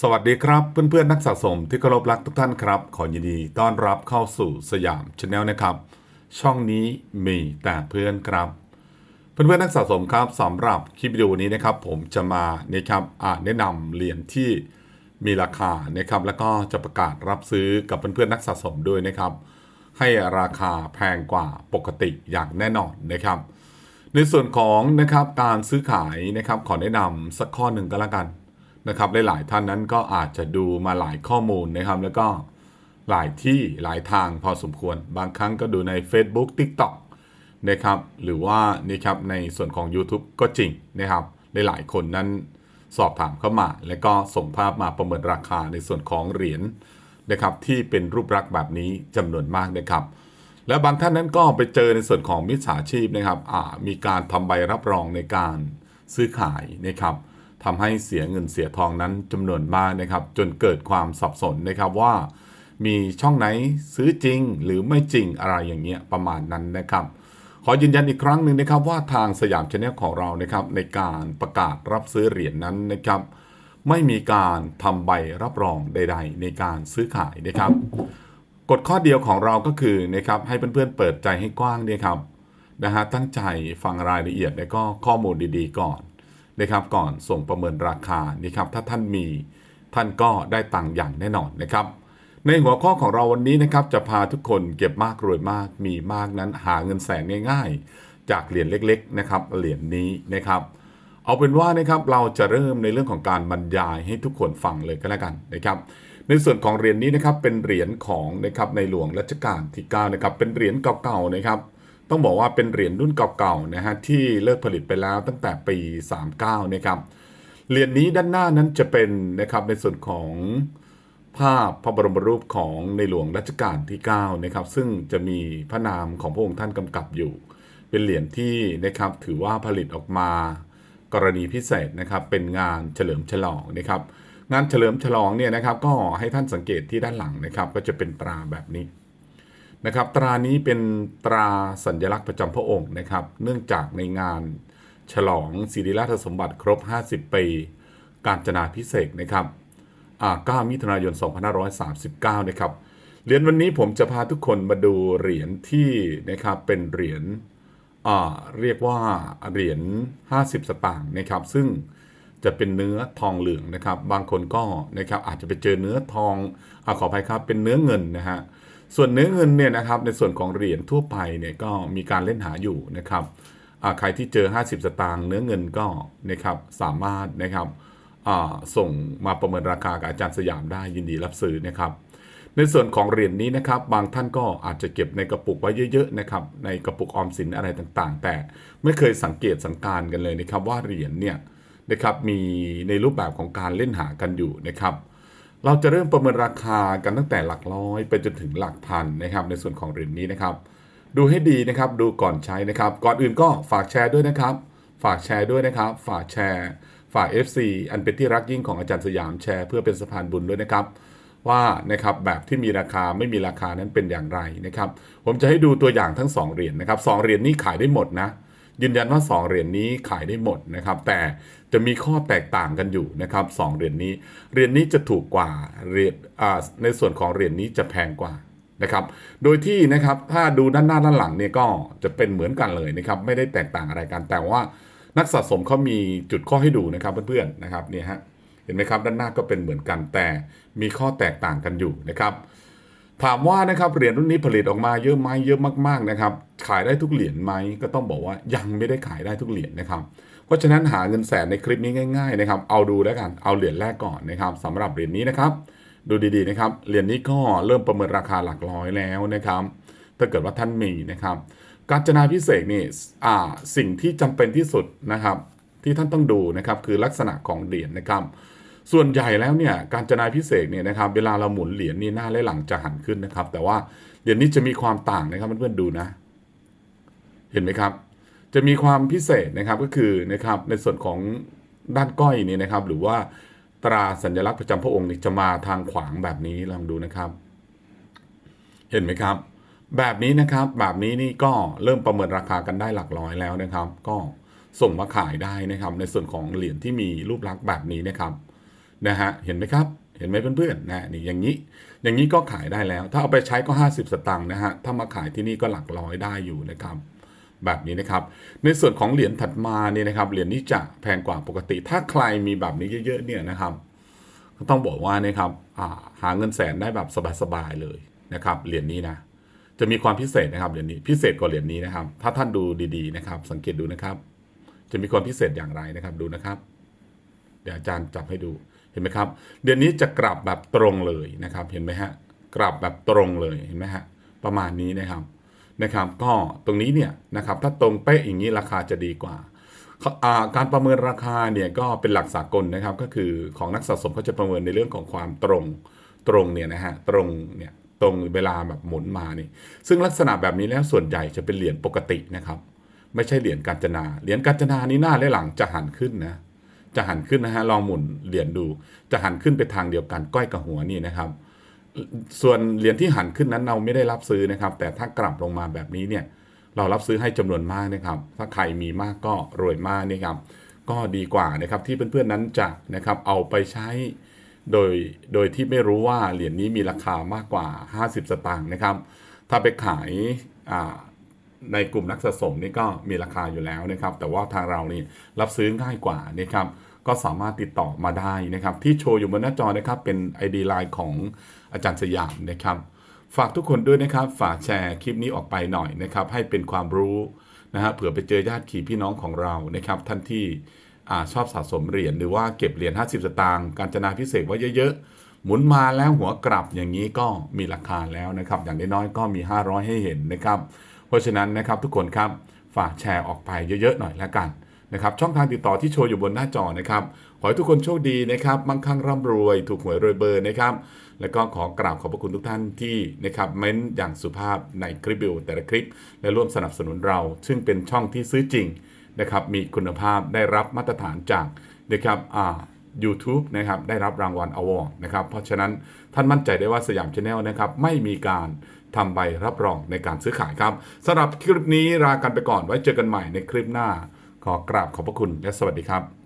สวัสดีครับเพื่อนๆนักสะสมที่เคารพรักทุกท่านครับ ขอยินดีต้อนรับเข้าสู่สยามชาแนลนะครับ ช่องนี้มีแต่เพื่อนครับ เพื่อนๆนักสะสมครับสำหรับคลิปวิดีโอนี้นะครับ ผมจะมานะครับอ่าแนะนำเหรียญที่มีราคานะครับ แล้วก็จะประกาศรับซื้อกับเพื่อนๆนักสะสมด้วยนะครับ ให้ราคาแพงกว่าปกติอย่างแน่นอนนะครับ ในส่วนของนะครับการซื้อขายนะครับขอแนะนำสักข้อหนึ่งก็แล้วกัน นะครับหลายๆท่านนั้นก็อาจจะดูมาหลายข้อมูลนะครับ แล้วก็หลายที่หลายทางพอสมควร บางครั้งก็ดูใน Facebook TikTok นะครับหรือว่านี่ครับในส่วนของ YouTube ก็จริงนะครับหลายๆคนนั้นสอบถามเข้ามา แล้วก็ส่งภาพมาประเมินราคาในส่วนของเหรียญนะครับที่เป็นรูปลักษณ์แบบนี้จำนวนมากนะครับ แล้วบางท่านนั้นก็ไปเจอในส่วนของมิจฉาชีพนะครับมีการทำใบรับรองในการซื้อขายนะครับ ทำให้เสียเงินเสียทองนั้นจำนวนมากนะครับ จนเกิดความสับสนนะครับว่า มีช่องไหนซื้อจริงหรือไม่จริงอะไรอย่างเงี้ยประมาณนั้นนะครับขอยืนยันอีกครั้งหนึ่งนะครับว่าทางสยามชาแนลของเรานะครับในการประกาศรับซื้อเหรียญนนั้นนะครับ ไม่มีการทำใบรับรองใด ๆ ในการซื้อขายนะครับ กฎข้อเดียวของเราก็คือนะครับให้เพื่อนๆเปิดใจให้กว้างเนี่ยครับนะฮะตั้งใจฟังรายละเอียดและก็ข้อมูลดีๆ ก่อน นะครับก่อนส่งประเมินราคานะครับถ้าท่านมีท่านก็ได้ตังค์อย่างแน่นอนนะครับ ในหัวข้อของเราวันนี้นะครับจะพาทุกคนเก็บมากรวยมากมีมากนั้นหาเงินแสนง่าย ๆ จากเหรียญเล็กๆนะครับเหรียญนี้นะครับ เอาเป็นว่านะครับเราจะเริ่มในเรื่องของการบรรยายให้ทุกคนฟังเลยก็แล้วกันนะครับ ในส่วนของเหรียญนี้นะครับเป็นเหรียญของนะครับในหลวงรัชกาลที่9นะครับเป็นเหรียญเก่าๆนะครับ ต้องบอกว่าเป็นเหรียญรุ่นเก่าๆนะฮะที่เลิกผลิตไปแล้วตั้งแต่ปี 39นะครับเหรียญนี้ด้านหน้านั้นจะเป็นนะครับในส่วนของภาพพระบรมรูปของในหลวงรัชกาลที่9นะครับซึ่งจะมีพระนามของพระองค์ท่านกำกับอยู่ เป็นเหรียญที่นะครับถือว่าผลิตออกมากรณีพิเศษนะครับเป็นงานเฉลิมฉลองนะครับงานเฉลิมฉลองเนี่ยนะครับก็ให้ท่านสังเกตที่ด้านหลังนะครับก็จะเป็นตราแบบนี้ นะครับตรานี้เป็นตราสัญลักษณ์ประจำพระองค์นะครับ เนื่องจากในงานฉลองศิริราชสมบัติครบ 50 ปีการจนาพิเศษนะครับ9มิถุนายน 2539 นะครับ เหรียญวันนี้ผมจะพาทุกคนมาดูเหรียญที่นะครับเป็นเหรียญเรียกว่าเหรียญ 50 สตางค์นะครับ ซึ่งจะเป็นเนื้อทองเหลืองนะครับ บางคนก็นะครับอาจจะไปเจอเนื้อทองอขออภัยครับเป็นเนื้อเงินนะฮะ ส่วนเนื้อเงินเนี่ยนะครับในส่วนของเหรียญทั่วไปเนี่ยก็มีการเล่นหาอยู่นะครับใครที่เจอ 50 สตางค์เนื้อเงินก็นะครับสามารถนะครับส่งมาประเมินราคากับอาจารย์สยามได้ยินดีรับซื้อนะครับในส่วนของเหรียญนี้นะครับ บางท่านก็อาจจะเก็บในกระปุกไว้เยอะๆนะครับในกระปุกออมสินอะไรต่างๆ แต่ไม่เคยสังเกตสังการกันเลยนะครับว่าเหรียญเนี่ยนะครับมีในรูปแบบของการเล่นหากันอยู่นะครับ เราจะเริ่มประเมินราคากันตั้งแต่หลักร้อยไปจนถึงหลักพันนะครับในส่วนของเหรียญนี้นะครับ ดูให้ดีนะครับดูก่อนใช้นะครับ ก่อนอื่นก็ฝากแชร์ด้วยนะครับ ฝากแชร์ด้วยนะครับ ฝากแชร์ ฝาก FC อันเป็นที่รักยิ่งของอาจารย์สยามแชร์เพื่อเป็นสะพานบุญด้วยนะครับ ว่านะครับแบบที่มีราคาไม่มีราคานั้นเป็นอย่างไรนะครับ ผมจะให้ดูตัวอย่างทั้ง 2เหรียญนะครับสองเหรียญนี้ขายได้หมดนะ ยืนยันว่า 2 เหรียญนี้ขายได้หมดนะครับ แต่จะมีข้อแตกต่างกันอยู่นะครับสองเหรียญนี้ เหรียญนี้จะถูกกว่าเหรียญในส่วนของเหรียญนี้จะแพงกว่านะครับ โดยที่นะครับถ้าดูด้านหน้าด้านหลังเนี่ยก็จะเป็นเหมือนกันเลยนะครับ ไม่ได้แตกต่างอะไรกันแต่ว่านักสะสมเขามีจุดข้อให้ดูนะครับเพื่อนๆนะครับเนี่ยฮะเห็นไหมครับด้านหน้าก็เป็นเหมือนกันแต่มีข้อแตกต่างกันอยู่นะครับ ถามว่านะครับเหรียญรุ่นนี้ผลิตออกมาเยอะไหมเยอะมากๆนะครับขายได้ทุกเหรียญไหมก็ต้องบอกว่ายังไม่ได้ขายได้ทุกเหรียญนะครับเพราะฉะนั้นหาเงินแสนในคลิปนี้ง่ายๆนะครับเอาดูแล้วกันเอาเหรียญแรกก่อนนะครับสำหรับเหรียญนี้นะครับ ดูดีๆนะครับเหรียญนี้ก็เริ่มประเมินราคาหลักร้อยแล้วนะครับถ้าเกิดว่าท่านมีนะครับ การจนาพิเศษนี่อ่าสิ่งที่จำเป็นที่สุดนะครับ ที่ท่านต้องดูนะครับคือลักษณะของเหรียญนะครับ ส่วนใหญ่แล้วเนี่ยการจนาพิเศษเนี่ยนะครับเวลาเราหมุนเหรียญนี่หน้าและหลังจะหันขึ้นนะครับ แต่ว่าเหรียญนี้จะมีความต่างนะครับเพื่อนๆดูนะ เห็นไหมครับ จะมีความพิเศษนะครับก็คือนะครับในส่วนของด้านก้อยนี่นะครับ หรือว่าตราสัญลักษณ์ประจำพระองค์นี่จะมาทางขวางแบบนี้ลองดูนะครับ เห็นไหมครับ แบบนี้นะครับแบบนี้นี่ก็เริ่มประเมินราคากันได้หลักร้อยแล้วนะครับ ก็ส่งมาขายได้นะครับ ในส่วนของเหรียญที่มีรูปลักษณ์แบบนี้นะครับ นะฮะเห็นไหมครับเห็นไหมเพื่อนๆนะนี่อย่างนี้ อย่างนี้ก็ขายได้แล้ว ถ้าเอาไปใช้ก็ 50 สตางค์นะฮะถ้ามาขายที่นี่ก็หลักร้อยได้อยู่นะครับแบบนี้นะครับ ในส่วนของเหรียญถัดมาเนี่ยนะครับเหรียญนี้จะแพงกว่าปกติ ถ้าใครมีแบบนี้เยอะๆเนี่ยนะครับก็ต้องบอกว่านะครับาหาเงินแสนได้แบบสบายๆเลยนะครับเหรียญนี้นะจะมีความพิเศษนะครับเหรียญนี้พิเศษกว่าเหรียญนี้นะครับ ถ้าท่านดูดีๆนะครับ สังเกตดูนะครับ จะมีความพิเศษอย่างไรนะครับดูนะครับ เดี๋ยวอาจารย์จับให้ดู เห็นไหมครับเหรียญนี้จะกลับแบบตรงเลยนะครับ เห็นไหมฮะกลับแบบตรงเลยเห็นไหมฮะประมาณนี้นะครับนะครับ ก็ตรงนี้เนี่ยนะครับถ้าตรงเป๊ะอย่างนี้ราคาจะดีกว่าอ่าการประเมินราคาเนี่ยก็เป็นหลักสากลนะครับ ก็คือของนักสะสมเขาจะประเมินในเรื่องของความตรงตรงเนี่ยนะฮะตรงเนี่ยตรงเวลาแบบหมุนมานี่ ซึ่งลักษณะแบบนี้แล้วส่วนใหญ่จะเป็นเหรียญปกตินะครับ ไม่ใช่เหรียญกาญจนาเหรียญกาญจนานี้หน้าและหลังจะหันขึ้นนะ จะหันขึ้นนะฮะลองหมุนเหรียญดู จะหันขึ้นไปทางเดียวกันก้อยกับหัวนี่นะครับ ส่วนเหรียญที่หันขึ้นนั้นเราไม่ได้รับซื้อนะครับ แต่ถ้ากลับลงมาแบบนี้เนี่ยเรารับซื้อให้จำนวนมากนะครับ ถ้าใครมีมากก็รวยมากนี่ครับ ก็ดีกว่านะครับที่เพื่อนๆนั้นจะนะครับเอาไปใช้โดยโดยที่ไม่รู้ว่าเหรียญนี้มีราคามากกว่า 50 สตางค์นะครับ ถ้าไปขายอ่า ในกลุ่มนักสะสมนี่ก็มีราคาอยู่แล้วนะครับ แต่ว่าทางเรานี่รับซื้อง่ายกว่านะครับ ก็สามารถติดต่อมาได้นะครับ ที่โชว์อยู่บนหน้าจอนะครับ เป็น ID Line ของอาจารย์สยามนะครับ ฝากทุกคนด้วยนะครับ ฝากแชร์คลิปนี้ออกไปหน่อยนะครับ ให้เป็นความรู้นะฮะเผื่อไปเจอญาติขี่พี่น้องของเรานะครับ ท่านที่อชอบสะสมเหรียญหรือว่าเก็บเหรียญ50 สตางค์การจนาพิเศษไว้เยอะๆหมุนมาแล้วหัวกลับอย่างนี้ก็มีราคาแล้วนะครับ อย่างน้อยๆก็มี 500 ให้เห็นนะครับ เพราะฉะนั้นนะครับทุกคนครับฝากแชร์ออกไปเยอะๆหน่อยแล้วกันนะครับช่องทางติดต่อที่โชว์อยู่บนหน้าจอนะครับขอให้ทุกคนโชคดีนะครับมั่งคั่งร่ำรวย ถูกหวยรวยเบอร์นะครับ แล้วก็ขอกราบขอบพระคุณทุกท่านที่นะครับเม้นอย่างสุภาพในคลิปวิดีโอแต่ละคลิป และร่วมสนับสนุนเรา ซึ่งเป็นช่องที่ซื้อจริงนะครับมีคุณภาพได้รับมาตรฐานจากนะครับอ่า YouTube นะครับได้รับรางวัลอวอร์ดนะครับเพราะฉะนั้นท่านมั่นใจได้ว่าสยามชาแนลนะครับไม่มีการ ทำใบรับรองในการซื้อขายครับสำหรับคลิปนี้ลากันไปก่อนไว้เจอกันใหม่ในคลิปหน้า ขอกราบขอบพระคุณและสวัสดีครับ